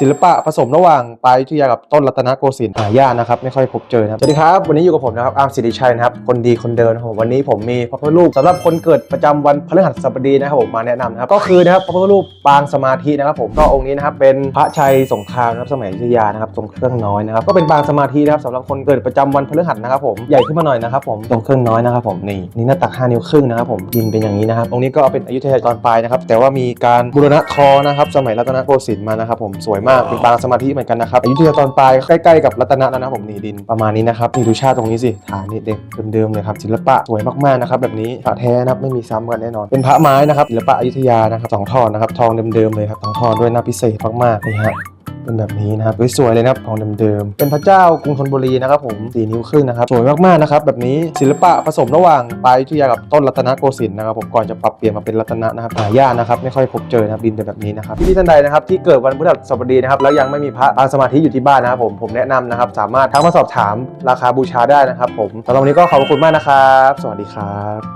ศิลปะผสมระหว่างปลายยุธยากับต้นรัตนโกสินทร์หายากนะครับไม่ค่อยพบเจอนะครับสวัสดีครับ วันนี้อยู่กับผมนะครับอาร์มสิริชัยนะครับคนดีคนเดินนะครับผมวันนี้ผมมีพระพุทธรูปสำหรับคนเกิดประจำวันพฤหัสบดีนะครับผมมาแนะนำนะครับก็คือนะครับพระพุทธรูปปางสมาธินะครับผมก็องค์นี้นะครับเป็นพระชัยสงครามนะครับสมัยอยุธยานะครับทรงเครื่องน้อยนะครับก็เป็นปางสมาธินะครับสำหรับคนเกิดประจำวันพฤหัสนะครับผมใหญ่ขึ้นมาหน่อยนะครับผมทรงเครื่องน้อยนะครับผมนี่นี่หน้าตัก 5 นิ้วครึ่งนะครับผมดินเป็นอย่างนี้นะครับองค์นี้ก็เป็นอยุธยาตอนปลายนะครับแต่ว่ามีการบูรณะทอนะครับสมัยรัตนโกสินทร์มานะครับผมสวยมากเป็นปางสมาธิเหมือนกันนะครับอยุธยาตอนปลายใกล้ๆกับรัตนะแล้วนะผมนี่ดินประมาณนี้นะครับนี่ดูชาติตรงนี้สิฐานนี่เด็กเดิมๆเลยครับศิลปะสวยมากๆนะครับแบบนี้พระแท้นะครับไม่มีซ้ำกันแน่นอน เป็นพระไม้นะครับศิลปะอยุธยานะครับสองทอนนะครับทองเดิมๆเลยครับสองทอนด้วยหน้าพิเศษมากๆนี่ฮะ เป็นแบบนี้นะครับสวยๆเลยนะครับทองเดิมๆเป็นพระเจ้ากรุงธนบุรีนะครับผมสีนิ้วครึ่งนะครับสวยมากๆนะครับแบบนี้ศิลปะผสมระหว่างปลายยุยากับต้นรัตนโกสินทร์นะครับผมก่อนจะปรับเปลี่ยนมาเป็นรัตนะนะครับหายากนะครับไม่ค่อยพบเจอนะครับดินเป็นแบบนี้นะครับพี่ท่านใดนะครับที่เกิดวันพฤหัสบดีนะครับแล้วยังไม่มีพระปางสมาธิอยู่ที่บ้านนะครับผมผมแนะนำนะครับสามารถทักมาสอบถามราคาบูชาได้นะครับผมสำหรับวันนี้ก็ขอบคุณมากนะครับ สวัสดีครับ